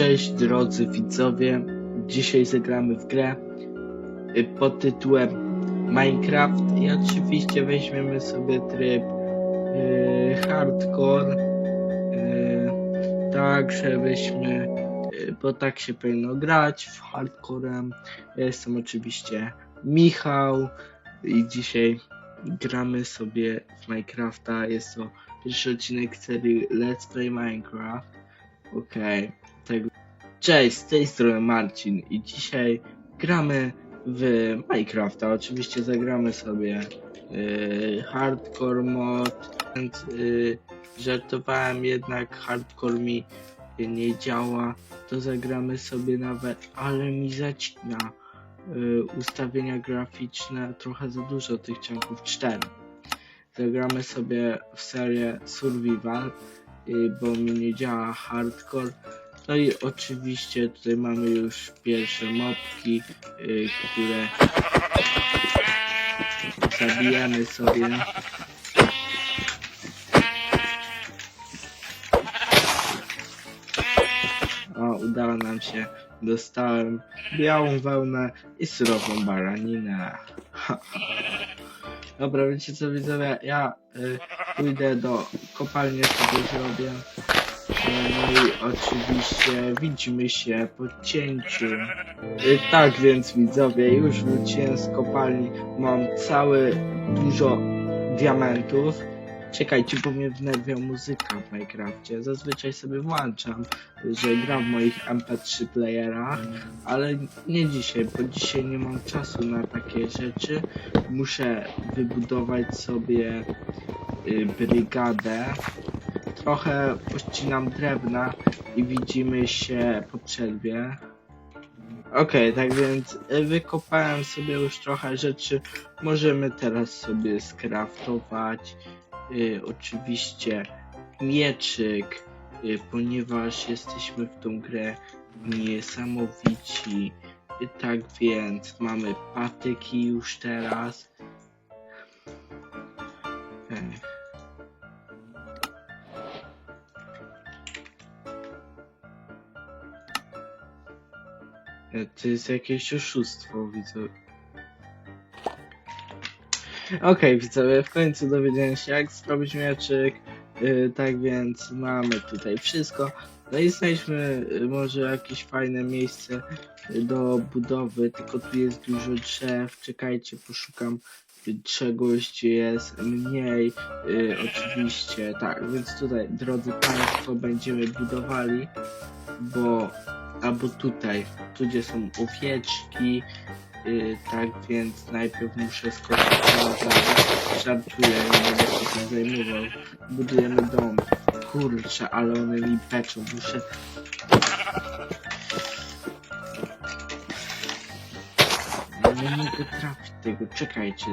Cześć drodzy widzowie, dzisiaj zagramy w grę y, pod tytułem Minecraft i oczywiście weźmiemy sobie tryb y, hardcore, y, tak żebyśmy, y, bo tak się powinno grać w hardcorem. Ja jestem oczywiście Michał i dzisiaj gramy sobie w Minecrafta. Jest to pierwszy odcinek serii Let's Play Minecraft. Okej, tego. Cześć, z tej strony Marcin i dzisiaj gramy w Minecrafta. Oczywiście zagramy sobie yy, hardcore mod. Więc, yy, żartowałem, jednak hardcore mi nie działa. To zagramy sobie nawet, ale mi zacina yy, ustawienia graficzne. Trochę za dużo tych ciągów 4. Zagramy sobie w serię Survival y, bo mi nie działa hardcore. No i oczywiście tutaj mamy już pierwsze mopki, y, które zabijamy sobie. O, udało nam się. Dostałem białą wełnę i surową baraninę. Dobra, wiecie co widzowie, ja y, pójdę do kopalni sobie zrobię. I oczywiście widzimy się po cięciu. Y, tak więc widzowie, już wróciłem z kopalni. Mam całe dużo diamentów. Czekajcie, bo mnie wnerwia muzyka w Minecrafcie. Zazwyczaj sobie włączam, że gram w moich MP3 playerach, ale nie dzisiaj, bo dzisiaj nie mam czasu na takie rzeczy. Muszę wybudować sobie y, brygadę. Trochę pościnam drewna i widzimy się po przerwie. Okej, tak więc y, wykopałem sobie już trochę rzeczy. Możemy teraz sobie skraftować. Y, oczywiście mieczyk, y, ponieważ jesteśmy w tą grę niesamowici. Tak więc mamy patyki już teraz. Ech. To jest jakieś oszustwo, widzę. Okej, widzowie, w końcu dowiedziałem się, jak zrobić mieczyk. Yy, tak więc mamy tutaj wszystko. No i znajdźmy y, może jakieś fajne miejsce do budowy, tylko tu jest dużo drzew. Czekajcie, poszukam czegoś, gdzie jest mniej. Oczywiście, tak, więc tutaj, drodzy Państwo, będziemy budowali, bo albo tutaj, tu gdzie są owieczki, y, tak więc najpierw muszę skoczyć na. Żartuję, nie będę się tym zajmował. Budujemy dom. Kurczę, ale one mi peczą, muszę... Nie mogę trafić tego, czekajcie.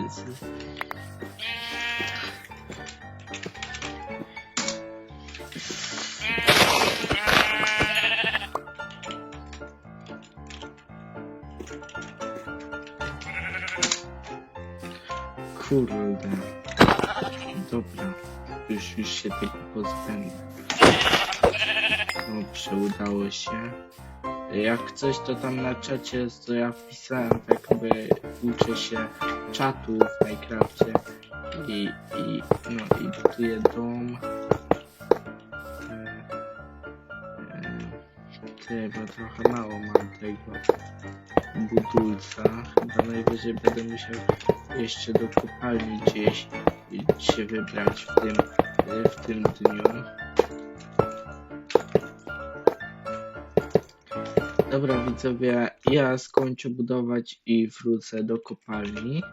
Kurde. Dobra. Już, już się tego pozbędę. Dobrze, udało się. Jak coś to tam na czacie, to ja wpisałem jakby uczę się czatu w Minecrafcie i, i no i buduję dom. E, e, Ty, bo trochę mało mam tego budulca. Chyba najwyżej będę musiał jeszcze do kopalni gdzieś się wybrać w tym, w tym dniu. Dobra widzowie, ja skończę budować i wrócę do kopalni.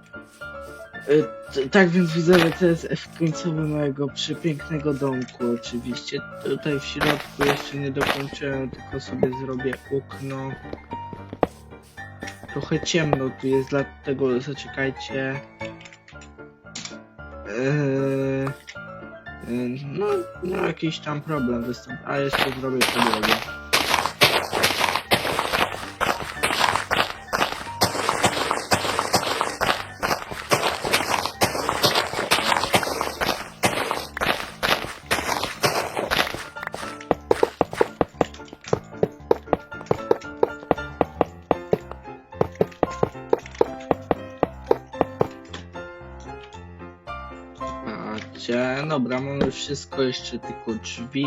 T- Tak więc widzowie, to jest efekt końcowy mojego przepięknego domku oczywiście. Tutaj w środku jeszcze nie dokończyłem, tylko sobie zrobię okno. Trochę ciemno tu jest, dlatego zaczekajcie. Eee, no, no jakiś tam problem wystąpił, a jeszcze zrobię podłogę. Dobra, mamy wszystko, jeszcze tylko drzwi.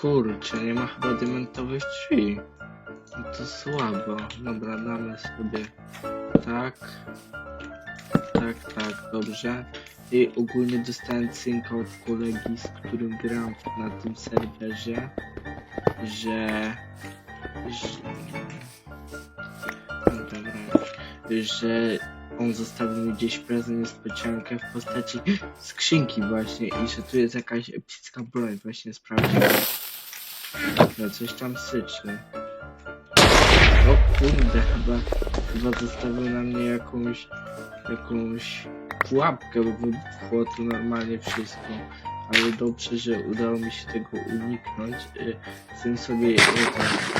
Kurczę, nie ma chyba diamentowych drzwi. No to słabo. Dobra, damy sobie tak. Tak, tak, dobrze. I ogólnie dostałem cynka od kolegi, z którym gram na tym serwerze, że... że... No dobra, że on zostawił gdzieś prezent niespodziankę w postaci skrzynki właśnie i że tu jest jakaś epicka broń, właśnie sprawdziłem. No coś tam syczy. O kurde, chyba, chyba zostawił na mnie jakąś, jakąś pułapkę, bo wybuchło tu normalnie wszystko. Ale dobrze, że udało mi się tego uniknąć. Y, Chcę sobie... y, tak.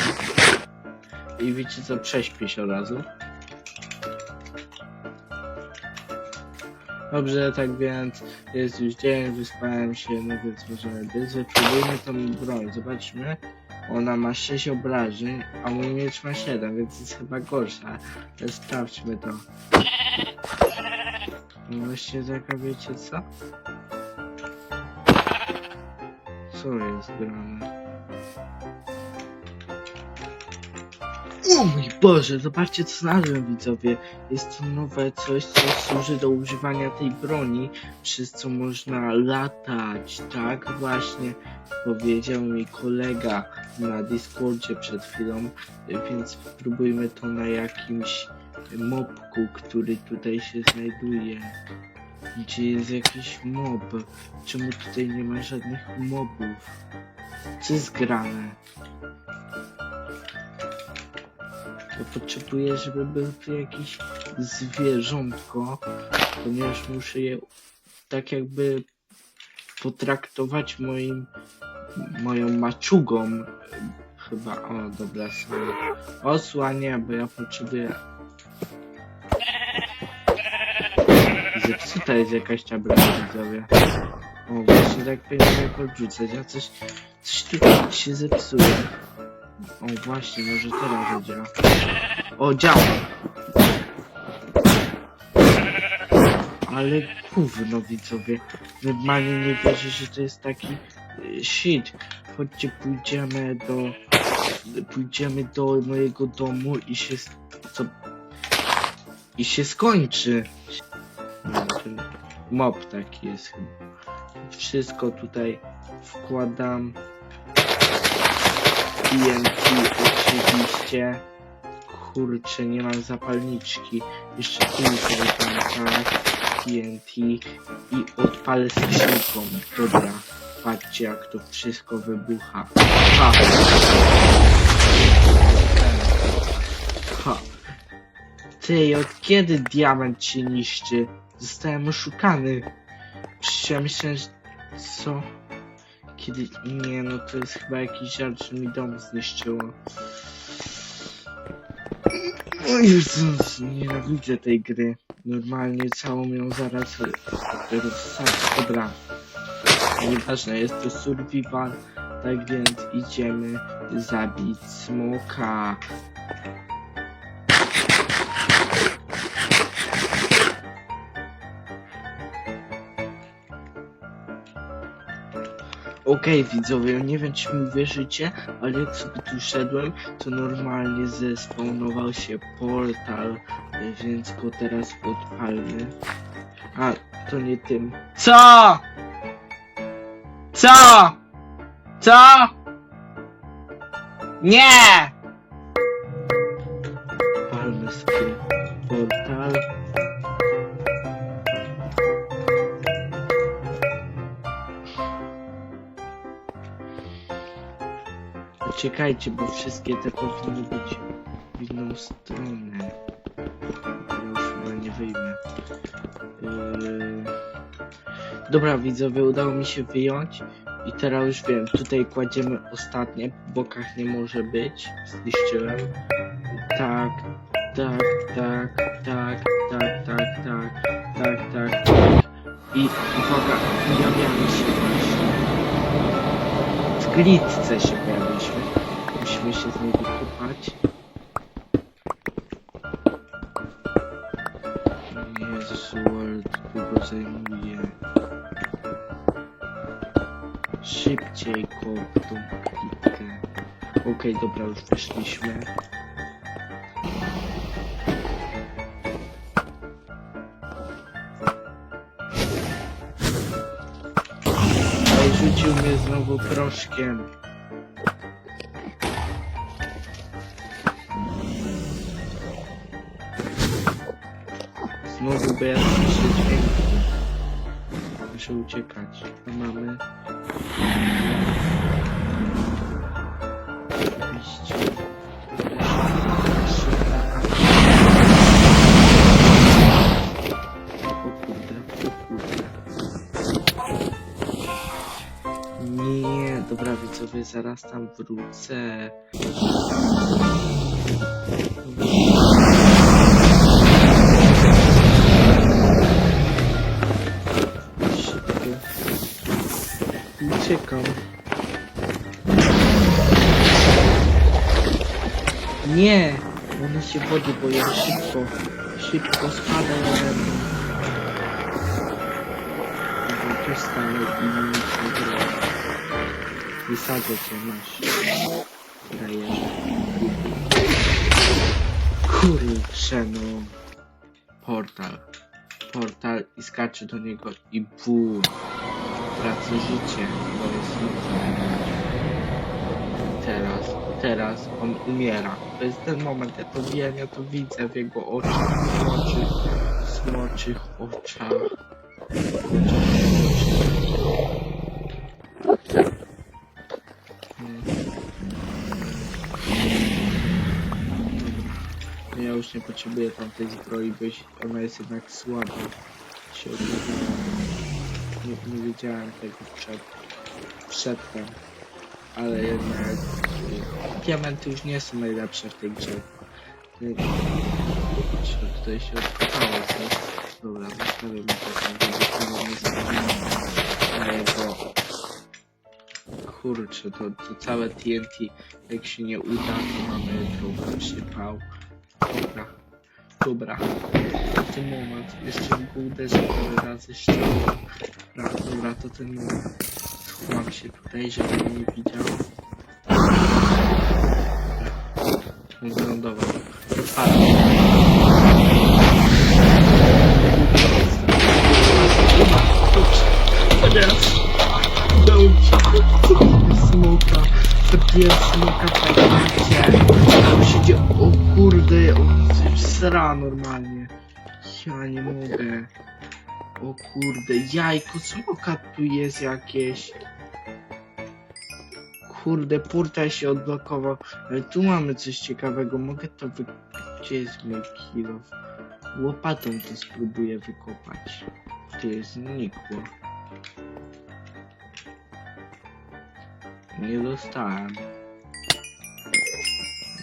I wiecie co, prześpię się od razu. Dobrze, tak więc jest już dzień, wyspałem się, no więc możemy być. Wypróbujmy tą broń, zobaczmy. Ona ma 6 obrażeń, a mój miecz ma 7, więc jest chyba gorsza. Ale sprawdźmy to. No właśnie taka wiecie co? Co jest grane? O mój Boże, zobaczcie co znalazłem widzowie. Jest to nowe coś, co służy do używania tej broni, przez co można latać. Tak właśnie powiedział mi kolega na Discordzie przed chwilą, więc spróbujmy to na jakimś mobku, który tutaj się znajduje. Gdzie jest jakiś mob? Czemu tutaj nie ma żadnych mobów? Co jest grane? Potrzebuję, żeby był tu jakiś zwierzątko, ponieważ muszę je tak jakby potraktować moim moją maczugą. Chyba, o dobra, sorry. Osła nie, bo ja potrzebuję... Zepsuta jest jakaś tabela widzowie. O, właśnie tak powinien podrzucać, a coś, coś tutaj się zepsuje. O właśnie, może teraz zadziała. O, działa! Ale gówno widzowie. Normalnie nie wierzę, że to jest taki y, shit. Chodźcie, pójdziemy do... Pójdziemy do mojego domu i się... Co? I się skończy. Mob taki jest chyba. Wszystko tutaj wkładam. TNT oczywiście. Kurczę, nie mam zapalniczki. Jeszcze kilka tak. TNT i odpalę skrzynką. Dobra, patrzcie jak to wszystko wybucha. Ha! Ha! Ty, od kiedy diament się niszczy? Zostałem oszukany. Przecież ja myślałem, że... Co? Kiedy... Nie, no to jest chyba jakiś żart, że mi dom zniszczyło. O Jezus, nienawidzę tej gry. Normalnie całą ją zaraz rozsadzę. Dobra. Nieważne, jest to survival, tak więc idziemy zabić smoka. Okej widzowie, nie wiem czy mi wierzycie, ale jak sobie tu szedłem, to normalnie zespawnował się portal, więc go teraz odpalmy. A, to nie tym. CO?! Co?! Co?! Nie! Palmy sobie Czekajcie, bo wszystkie te powinny być w inną stronę. Ja już chyba nie wyjmę. Yy... Dobra widzowie, udało mi się wyjąć i teraz już wiem, tutaj kładziemy ostatnie, w bokach nie może być, zniszczyłem. Tak, tak, tak, tak, tak, tak, tak, tak, tak, tak. I uwaga, pojawiamy się właśnie. W glitce się pojawiliśmy. Musimy się z niej wykopać. Jezus, World długo zajmuje. Szybciej kop tą. Okej, dobra, już wyszliśmy. Rzucił mnie znowu proszkiem. Znowu bo ja słyszę dźwięki. Muszę uciekać. To mamy. Oczywiście. Nie, dobra widzowie, zaraz tam wrócę. Uciekam. Nie! One się wody boją. Szybko. Szybko spadaj ode mnie. Tu stanę i. Wysadzę cię, masz. Daję. Kurczę no. Portal. Portal i skacze do niego i bum. Tracę życie. To jest. Teraz, teraz on umiera. To jest ten moment, ja to wiem, ja to widzę w jego oczach, smoczych, smoczych oczach. Ja już nie potrzebuję tamtej zbroi, bo ona jest jednak słaba. Się okazało. Nie, nie wiedziałem tego przed, przedtem. Ale jednak y, diamenty już nie są najlepsze w tej grze. Y, Czy tutaj się odkopało coś? Dobra, zostawiam to żeby nie zrobiłem na jego... Kurczę, to, to całe TNT, jak się nie uda, to mamy trochę przypał. Dobra, dobra. W tym moment jeszcze go uderzę parę razy szczerze. Dobra, dobra, to ten moment. Schowam się tutaj, żeby mnie nie widział. Wylądował. Wypadł. Teraz. Dał smoka. Zabiję smoka w sra normalnie. Ja nie mogę. O kurde, jajko, smoka tu jest jakieś. Kurde, portal się odblokował. Ale tu mamy coś ciekawego, mogę to wy... Gdzie jest mój kilo? Łopatą to spróbuję wykopać. To jest znikło. Nie dostałem.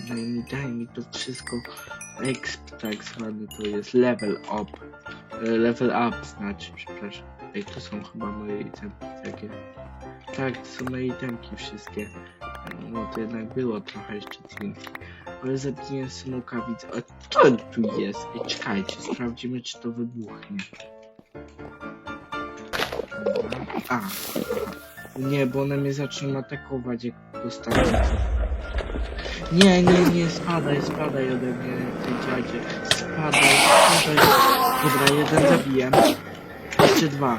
Daj mi, daj mi to wszystko. Exp tak zwany to jest level up. E, Level up znaczy, przepraszam. Ej, to są chyba moje itemki takie. Tak, to są moje itemki wszystkie. No to jednak było trochę jeszcze TNT. Ale zabiję smoka widzę. A co tu jest? Ej, czekajcie, sprawdzimy czy to wybuchnie. A. Nie, bo one mnie zaczną atakować jak dostanę. Nie, nie, nie, spadaj, spadaj ode mnie, ty dziadzie. Spadaj, spadaj. Dobra, jeden zabiję. Jeszcze dwa.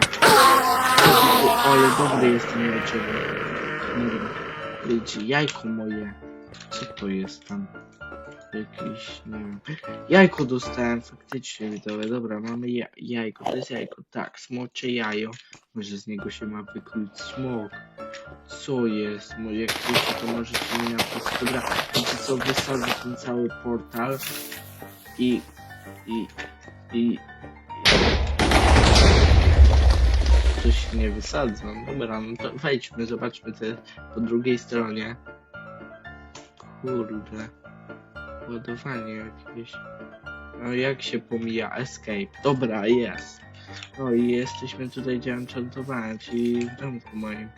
O, ale dobry jestem leczenie. Kurwa. Wiecie, jajko moje. Co to jest tam? Jakieś, nie wiem. Jajko dostałem faktycznie, widzowie. Dobra, mamy ja jajko. To jest jajko. Tak, smocze jajo. Może z niego się ma wykluć smok. Co jest? Może jak wiecie, to możecie mi napisać. Dobra, wiecie co, wysadzę ten cały portal i... i... i... Coś nie wysadzam. Dobra, no to wejdźmy, zobaczmy te po drugiej stronie. Kurde. Ładowanie jakieś. No jak się pomija? Escape. Dobra, jest. No i jesteśmy tutaj, gdzie enchantowałem, czyli w domku moim,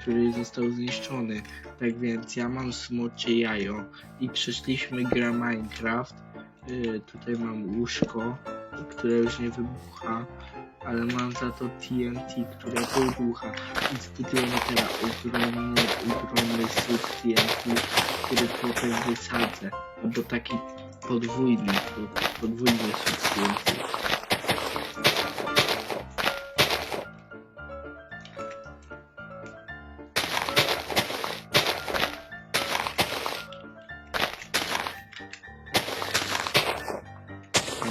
który został zniszczony. Tak więc ja mam smocze jajo i przeszliśmy grę Minecraft. Yy, tutaj mam łóżko. które już nie wybucha, ale mam za to TNT, które wybucha. I zbudujemy teraz ogromny, ogromny słup TNT, który potem wysadzę. Albo taki podwójny, pod- podwójny słup TNT.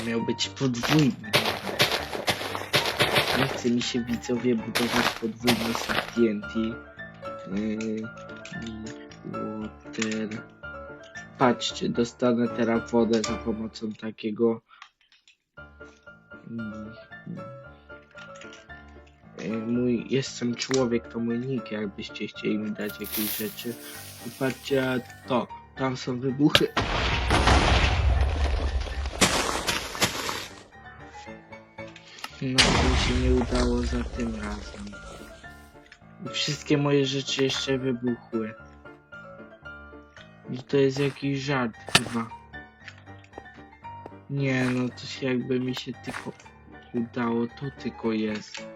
Miał być podwójny. Nie chce mi się widzowie budować podwójny słup TNT. Yy, water. Patrzcie, dostanę teraz wodę za pomocą takiego. Yy, Mój jestem człowiek, to mój nick, jakbyście chcieli mi dać jakieś rzeczy. Patrzcie, to, tam są wybuchy. No się nie udało za tym razem. Wszystkie moje rzeczy jeszcze wybuchły. I to jest jakiś żart chyba. Nie no, to się jakby mi się tylko udało, to tylko jest.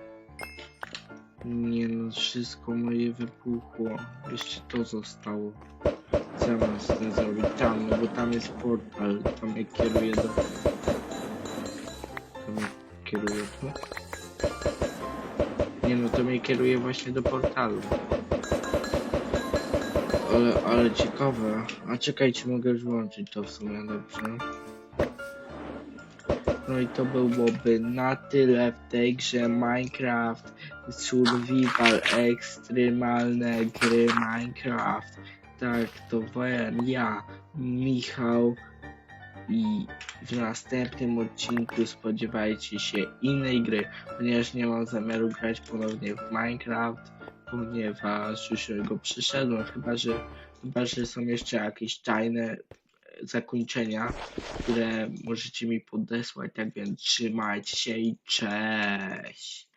Nie no, wszystko moje wybuchło. Jeszcze to zostało. Co mam z tym zrobić? Tam, no bo tam jest portal. Tam mnie kieruje do... Tam mnie kieruje to? Nie no, to mnie kieruje właśnie do portalu. Ale, ale ciekawe. A czekajcie, mogę już włączyć to w sumie, dobrze. No i to byłoby na tyle w tej grze Minecraft Survival Ekstremalne gry Minecraft. Tak, to byłem ja, Michał i w następnym odcinku spodziewajcie się innej gry, ponieważ nie mam zamiaru grać ponownie w Minecraft, ponieważ już go przyszedłem, chyba że, chyba, że są jeszcze jakieś tajne zakończenia, które możecie mi podesłać, tak więc trzymajcie się i cześć!